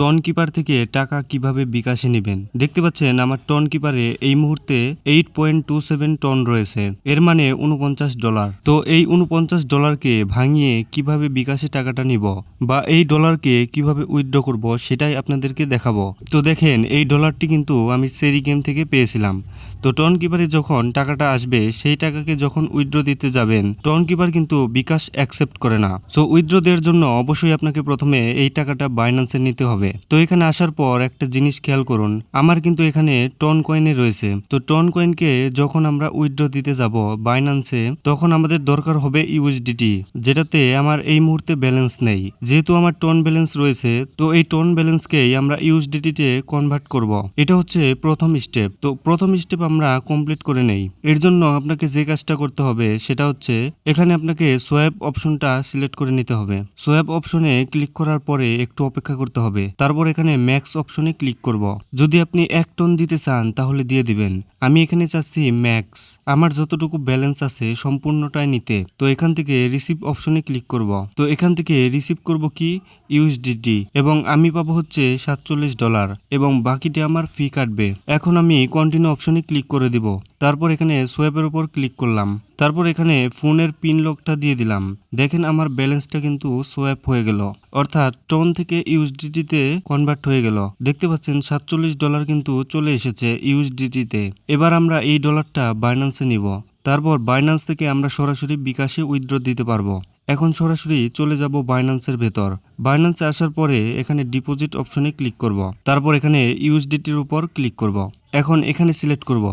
Ton keeper থেকে টাকা কীভাবে বিকাশে নেবেন? দেখতে পাচ্ছেন আমার টন কিপারে এই মুহূর্তে eight point two seven ton রয়েছে। এর মানে উনপঞ্চাশ ডলার তো এই উনপঞ্চাশ ডলারকে ভাঙিয়ে কীভাবে বিকাশে টাকাটা নিব বা এই ডলারকে কীভাবে উইথড্র করব সেটাই আপনাদেরকে দেখাবো। তো দেখেন, এই ডলারটি কিন্তু আমি সেরি গেম থেকে পেয়েছিলাম। তো টন কিপারে যখন টাকাটা আসবে, সেই টাকাকে যখন উইথড্র দিতে যাবেন টন কিপার কিন্তু বিকাশ অ্যাকসেপ্ট করে না। সো উইথড্র দেওয়ার জন্য অবশ্যই আপনাকে প্রথমে এই টাকাটা বাইন্যান্সে নিতে হবে। তো এখানে আসার পর একটা জিনিস খেয়াল করুন, আমার কিন্তু এখানে টন কয়েনে রয়েছে। তো টন কয়েনকে যখন আমরা উইথড্র দিতে যাব বাইন্যান্সে, তখন আমাদের দরকার হবে ইউএসডিটি, যেটাতে আমার এই মুহূর্তে ব্যালেন্স নেই। যেহেতু আমার টন ব্যালেন্স রয়েছে, তো এই টন ব্যালেন্সকেই আমরা ইউএসডিটিতে কনভার্ট করব। এটা হচ্ছে প্রথম স্টেপ। তো প্রথম স্টেপ আমরা কমপ্লিট করে নেই। এর জন্য আপনাকে যে কাজটা করতে হবে সেটা হচ্ছে এখানে আপনাকে সোয়াব অপশনটা সিলেক্ট করে নিতে হবে। সোয়াব অপশনে ক্লিক করার পরে একটু অপেক্ষা করতে হবে। তারপর এখানে ম্যাক্স অপশনে ক্লিক করব। যদি আপনি এক টন দিতে চান, তাহলে দিয়ে দিবেন। আমি এখানে চাচ্ছি ম্যাক্স আমার যতটুকু ব্যালেন্স আছে সম্পূর্ণটাই নিতে। তো এখান থেকে রিসিভ অপশনে ক্লিক করব। তো এখান থেকে রিসিভ করব কি? ইউএসডিটি এবং আমি পাবো হচ্ছে সাতচল্লিশ ডলার এবং বাকিটি আমার ফি কাটবে। এখন আমি কন্টিনিউ অপশনে ক্লিক করে দিব। তারপর এখানে সোয়াপের উপর ক্লিক করলাম। তারপর এখানে ফোনের পিন লকটা দিয়ে দিলাম। দেখেন আমার ব্যালেন্সটা কিন্তু সোয়াপ হয়ে গেল। অর্থাৎ টোন থেকে ইউএসডিটিতে কনভার্ট হয়ে গেল। দেখতে পাচ্ছেন সাতচল্লিশ ডলার কিন্তু চলে এসেছে ইউএসডিটিতে এবার আমরা এই ডলারটা বাইন্যান্সে নিব। তারপর বাইন্যান্স থেকে আমরা সরাসরি বিকাশে উইথড্র দিতে পারব। এখন সরাসরি চলে যাব বাইন্যান্সের ভেতর। বাইন্যান্সে আসার পরে এখানে ডিপোজিট অপশনে ক্লিক করব। তারপর এখানে ইউএসডিটির উপর ক্লিক করব। এখন এখানে সিলেক্ট করব।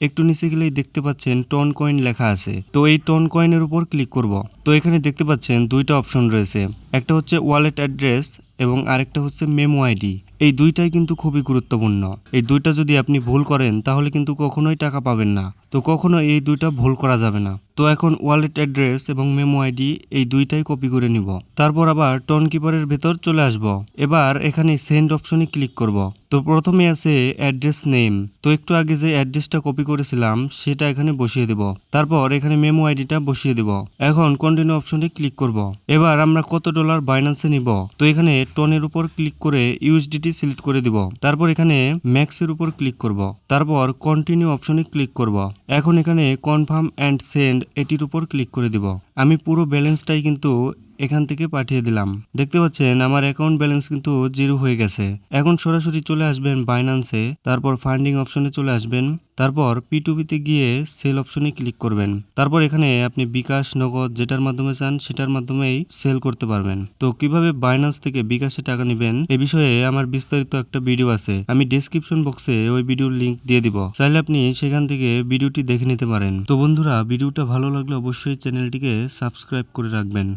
একটু নিচে গেলেই দেখতে পাচ্ছেন টন কয়েন লেখা আছে। তো এই টন কয়েনের উপর ক্লিক করব। তো এখানে দেখতে পাচ্ছেন দুইটা অপশন রয়েছে। একটা হচ্ছে ওয়ালেট অ্যাড্রেস এবং আরেকটা হচ্ছে মেমো আইডি এই দুইটাই কিন্তু খুবই গুরুত্বপূর্ণ। এই দুইটা যদি আপনি ভুল করেন তাহলে কিন্তু কখনোই টাকা পাবেন না। তো কখনো এই দুইটা ভুল করা যাবে না। তো এখন ওয়ালেট অ্যাড্রেস এবং মেমো আইডি এই দুইটাই কপি করে নিব। তারপর আবার টন কিপারের ভেতর চলে আসব। এবার এখানে সেন্ড অপশনে ক্লিক করব। তো প্রথমে আছে অ্যাড্রেস নেম। তো একটু আগে যে অ্যাড্রেসটা কপি করেছিলাম, সেটা এখানে বসিয়ে দেব। তারপর এখানে মেমো আইডিটা বসিয়ে দেব। এখন কন্টিনিউ অপশনে ক্লিক করব। এবার আমরা কত ডলার বাইন্যান্সে নিব? তো এখানে টনের উপর ক্লিক করে ইউএসডিটি সিলেক্ট করে দিব। তারপর এখানে ম্যাক্সের উপর ক্লিক করব। তারপর কন্টিনিউ অপশনে ক্লিক করব। এখন এখানে কনফার্ম অ্যান্ড সেন্ড এটির উপর ক্লিক করে দিব। আমি পুরো ব্যালেন্সটাই কিন্তু এখান থেকে পাঠিয়ে দিলাম। দেখতে পাচ্ছেন, আমার অ্যাকাউন্ট ব্যালেন্স কিন্তু জিরো হয়ে গেছে। এখন সরাসরি চলে আসবেন বাইন্যান্সে তারপর ফান্ডিং অপশনে চলে আসবেন, তারপর পিটুপিতে গিয়ে সেল অপশনে ক্লিক করবেন। তারপর এখানে আপনি বিকাশ, নগদ যেটার মাধ্যমে চান সেটার মাধ্যমেই সেল করতে পারবেন। তো কীভাবে বাইন্যান্স থেকে বিকাশে টাকা নেবেন, এ বিষয়ে আমার বিস্তারিত একটা ভিডিও আছে। আমি ডেসক্রিপশন বক্সে ওই ভিডিওর লিংক দিয়ে দিব। চাইলে আপনি সেখান থেকে ভিডিওটি দেখে নিতে পারেন। তো বন্ধুরা ভিডিওটা ভালো লাগলে অবশ্যই চ্যানেলটিকে সাবস্ক্রাইব করে রাখবেন।